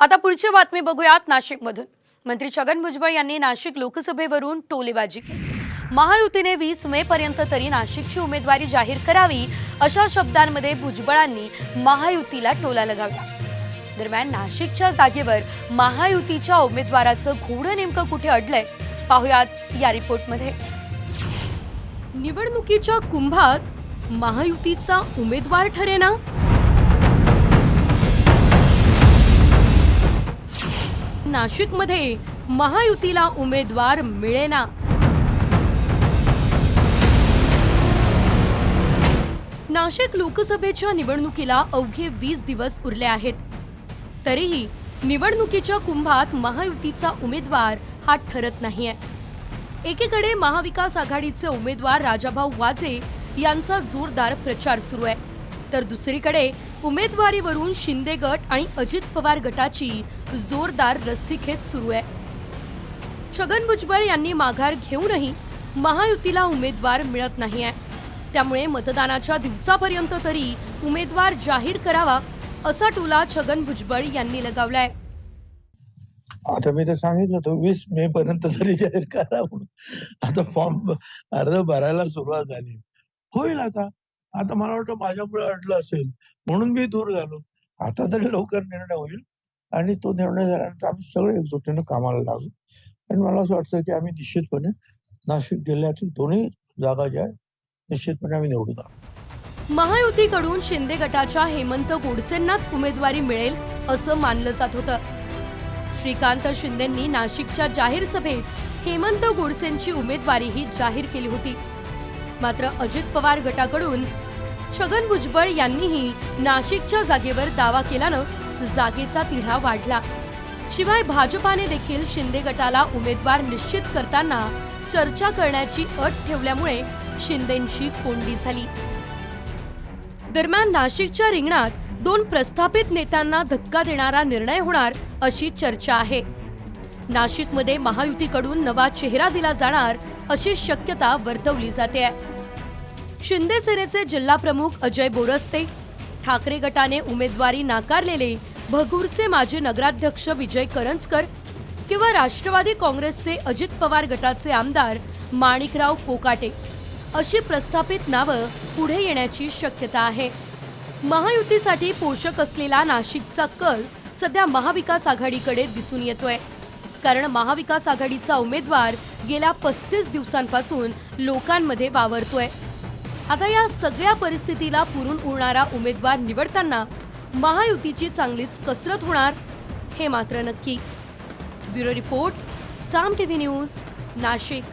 आता पुढची बातमी बघूयात नाशिकमधून. मंत्री छगन भुजबळ यांनी नाशिक लोकसभेवरून टोलेबाजी केली. महायुतीने वीस मे पर्यंत तरी नाशिकची उमेदवारी जाहीर करावी अशा शब्दांमध्ये भुजबळांनी महायुतीला टोला लगावला. दरम्यान नाशिकच्या जागेवर महायुतीच्या उमेदवाराचं घोडं नेमकं कुठे अडलंय पाहुयात या रिपोर्टमध्ये. निवडणुकीच्या कुंभात महायुतीचा उमेदवार ठरेना? नाशिकमध्ये महायुतीला उमेदवार मिळेना. नाशिक लोकसभेच्या निवडणुकीला अवघे वीस दिवस उरले आहेत. तरीही निवडणुकीच्या कुंभात महायुतीचा उमेदवार हा ठरत नाहीये. एकीकडे महाविकास आघाडीचे उमेदवार राजाभाऊ वाजे यांचा जोरदार प्रचार सुरू आहे. तर दुसरीकडे उमेदवारीवरून शिंदे गट आणि अजित पवार गटाची जोरदार रस्सीखेच सुरू आहे. छगन भुजबळ यांनी माघार घेऊनही महायुतीला उमेदवार मिळत नाहीये त्यामुळे मतदानाच्या दिवसापर्यंत तरी उमेदवार जाहीर करावा असा टोला छगन भुजबळ यांनी लगावलाय. आता मी तर सांगितलं होतं वीस मे पर्यंत तरी जाहीर करा म्हणून. आता फॉर्म अर्ज भरायला सुरुवात झाली. होईल आता. आता मला वाटतं माझ्यामुळे अडलं असेल. म्हणून मी दूर झालो आता तरी लवकर निर्णय होईल. आणि तो निर्णय झाल्यानंतर आम्ही सगळे एकजुटीने कामाला लागू. आणि मला असं वाटतं की आम्ही निश्चितपणे नाशिक जिल्ह्यातील दोन्ही जागा ज्या निश्चितपणे आम्ही निवडून महायुतीकडून शिंदे गटाच्या हेमंत गोडसेंनाच उमेदवारी मिळेल असं मानलं जात होतं. श्रीकांत शिंदेंनी नाशिकच्या जाहीर सभेत हेमंत गोडसेंची उमेदवारीही जाहीर केली होती. मात्र अजित पवार गटाकडून छगन भुजबळ यांनीही नाशिकच्या जागेवर दावा केल्यानं जागेचा तिढा वाढला. शिवाय भाजपाने देखील शिंदे गटाला उमेदवार निश्चित करताना चर्चा करण्याची अट ठेवल्यामुळे शिंदेंची कोंडी झाली. दरम्यान नाशिकच्या रिंगणात दोन प्रस्थापित नेत्यांना धक्का देणारा निर्णय होणार अशी चर्चा आहे. नाशिकमध्ये महायुतीकडून नवा चेहरा दिला जाणार अशी शक्यता वर्तवली जाते. शिंदे सेनेचे जिल्हा प्रमुख अजय बोरस्ते ठाकरे गटाने उमेदवारी नाकारलेले भगूरचे माजी नगराध्यक्ष विजय करंजकर किंवा राष्ट्रवादी काँग्रेसचे अजित पवार गटाचे आमदार माणिकराव कोकाटे अशी प्रस्थापित नावं पुढे येण्याची शक्यता आहे. महायुतीसाठी पोषक असलेला नाशिकचा कल सध्या महाविकास आघाडीकडे दिसून येतोय. कारण महाविकास आघाडीचा उमेदवार गेल्या पस्तीस दिवसांपासून लोकांमध्ये वावरतोय. आता या सगळ्या परिस्थितीला पुरून उरणारा उमेदवार निवडताना महायुतीची चांगलीच कसरत होणार हे मात्र नक्की. Bureau report Saam TV news Nashik.